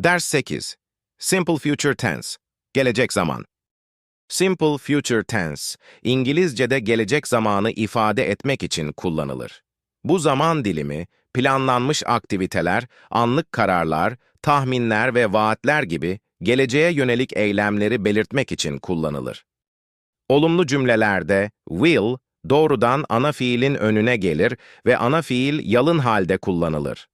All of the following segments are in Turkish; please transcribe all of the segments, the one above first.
Ders 8. Simple Future Tense. Gelecek zaman. Simple Future Tense, İngilizce'de gelecek zamanı ifade etmek için kullanılır. Bu zaman dilimi, planlanmış aktiviteler, anlık kararlar, tahminler ve vaatler gibi geleceğe yönelik eylemleri belirtmek için kullanılır. Olumlu cümlelerde will doğrudan ana fiilin önüne gelir ve ana fiil yalın halde kullanılır.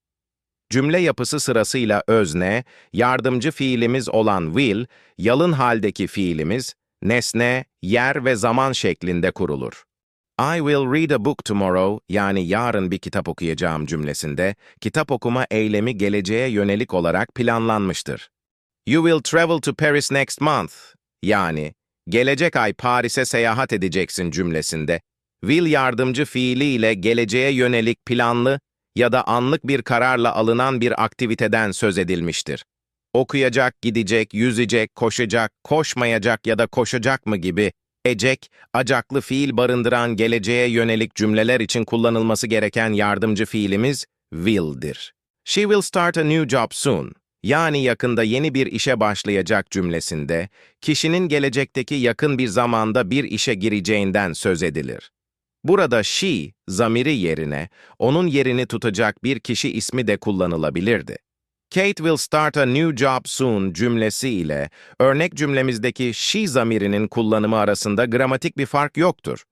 Cümle yapısı sırasıyla özne, yardımcı fiilimiz olan will, yalın haldeki fiilimiz, nesne, yer ve zaman şeklinde kurulur. I will read a book tomorrow, yani yarın bir kitap okuyacağım cümlesinde, kitap okuma eylemi geleceğe yönelik olarak planlanmıştır. You will travel to Paris next month, yani gelecek ay Paris'e seyahat edeceksin cümlesinde, will yardımcı fiiliyle geleceğe yönelik planlı ya da anlık bir kararla alınan bir aktiviteden söz edilmiştir. Okuyacak, gidecek, yüzecek, koşacak, koşmayacak ya da koşacak mı gibi ecek, acaklı fiil barındıran geleceğe yönelik cümleler için kullanılması gereken yardımcı fiilimiz will'dir. She will start a new job soon. Yani yakında yeni bir işe başlayacak cümlesinde, kişinin gelecekteki yakın bir zamanda bir işe gireceğinden söz edilir. Burada she, zamiri yerine, onun yerini tutacak bir kişi ismi de kullanılabilirdi. Kate will start a new job soon cümlesi ile örnek cümlemizdeki she zamirinin kullanımı arasında gramatik bir fark yoktur.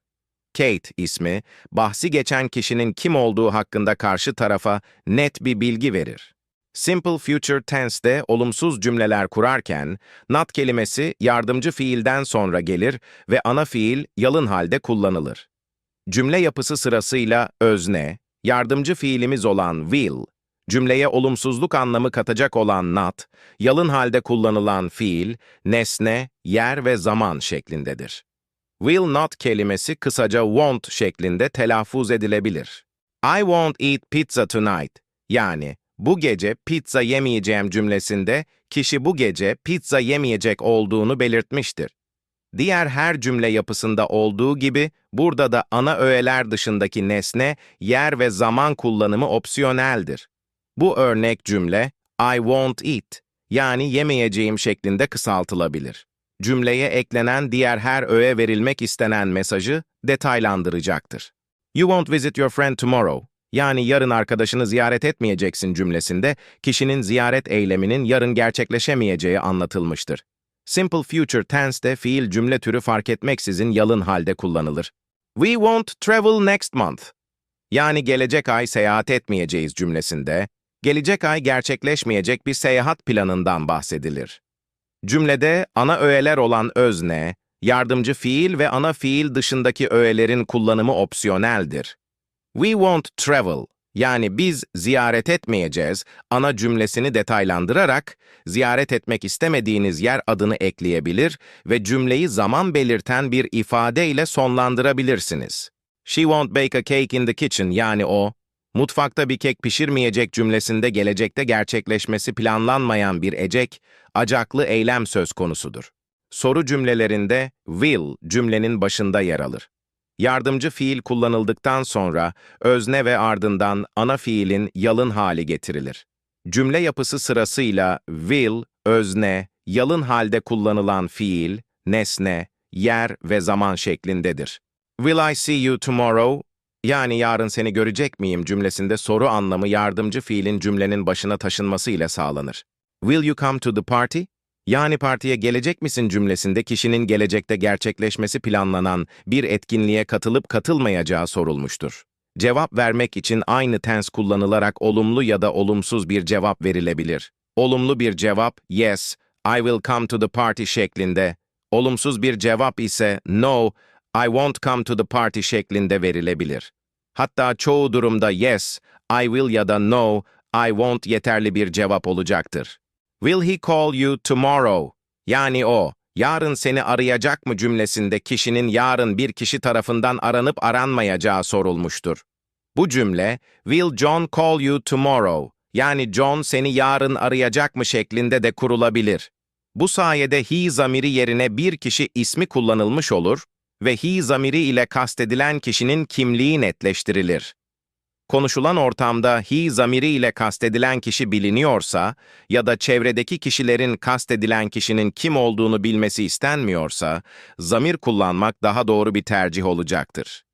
Kate ismi, bahsi geçen kişinin kim olduğu hakkında karşı tarafa net bir bilgi verir. Simple future tense'de olumsuz cümleler kurarken, not kelimesi yardımcı fiilden sonra gelir ve ana fiil yalın halde kullanılır. Cümle yapısı sırasıyla özne, yardımcı fiilimiz olan will, cümleye olumsuzluk anlamı katacak olan not, yalın halde kullanılan fiil, nesne, yer ve zaman şeklindedir. Will not kelimesi kısaca won't şeklinde telaffuz edilebilir. I won't eat pizza tonight. Yani bu gece pizza yemeyeceğim cümlesinde kişi bu gece pizza yemeyecek olduğunu belirtmiştir. Diğer her cümle yapısında olduğu gibi burada da ana öğeler dışındaki nesne, yer ve zaman kullanımı opsiyoneldir. Bu örnek cümle I won't eat yani yemeyeceğim şeklinde kısaltılabilir. Cümleye eklenen diğer her öğe verilmek istenen mesajı detaylandıracaktır. You won't visit your friend tomorrow yani yarın arkadaşını ziyaret etmeyeceksin cümlesinde kişinin ziyaret eyleminin yarın gerçekleşemeyeceği anlatılmıştır. Simple future tense'de fiil cümle türü fark etmeksizin yalın halde kullanılır. We won't travel next month. Yani gelecek ay seyahat etmeyeceğiz cümlesinde, gelecek ay gerçekleşmeyecek bir seyahat planından bahsedilir. Cümlede ana öğeler olan özne, yardımcı fiil ve ana fiil dışındaki öğelerin kullanımı opsiyoneldir. We won't travel yani biz ziyaret etmeyeceğiz ana cümlesini detaylandırarak ziyaret etmek istemediğiniz yer adını ekleyebilir ve cümleyi zaman belirten bir ifadeyle sonlandırabilirsiniz. She won't bake a cake in the kitchen yani o, mutfakta bir kek pişirmeyecek cümlesinde gelecekte gerçekleşmesi planlanmayan bir ecek, acaklı eylem söz konusudur. Soru cümlelerinde will cümlenin başında yer alır. Yardımcı fiil kullanıldıktan sonra özne ve ardından ana fiilin yalın hali getirilir. Cümle yapısı sırasıyla will, özne, yalın halde kullanılan fiil, nesne, yer ve zaman şeklindedir. Will I see you tomorrow? Yani yarın seni görecek miyim cümlesinde soru anlamı yardımcı fiilin cümlenin başına taşınması ile sağlanır. Will you come to the party? Yani partiye gelecek misin cümlesinde kişinin gelecekte gerçekleşmesi planlanan bir etkinliğe katılıp katılmayacağı sorulmuştur. Cevap vermek için aynı tens kullanılarak olumlu ya da olumsuz bir cevap verilebilir. Olumlu bir cevap yes, I will come to the party şeklinde, olumsuz bir cevap ise no, I won't come to the party şeklinde verilebilir. Hatta çoğu durumda yes, I will ya da no, I won't yeterli bir cevap olacaktır. Will he call you tomorrow? Yani o, yarın seni arayacak mı cümlesinde kişinin yarın bir kişi tarafından aranıp aranmayacağı sorulmuştur. Bu cümle, will John call you tomorrow? Yani John seni yarın arayacak mı şeklinde de kurulabilir. Bu sayede he zamiri yerine bir kişi ismi kullanılmış olur ve he zamiri ile kastedilen kişinin kimliği netleştirilir. Konuşulan ortamda he zamiri ile kastedilen kişi biliniyorsa ya da çevredeki kişilerin kastedilen kişinin kim olduğunu bilmesi istenmiyorsa, zamir kullanmak daha doğru bir tercih olacaktır.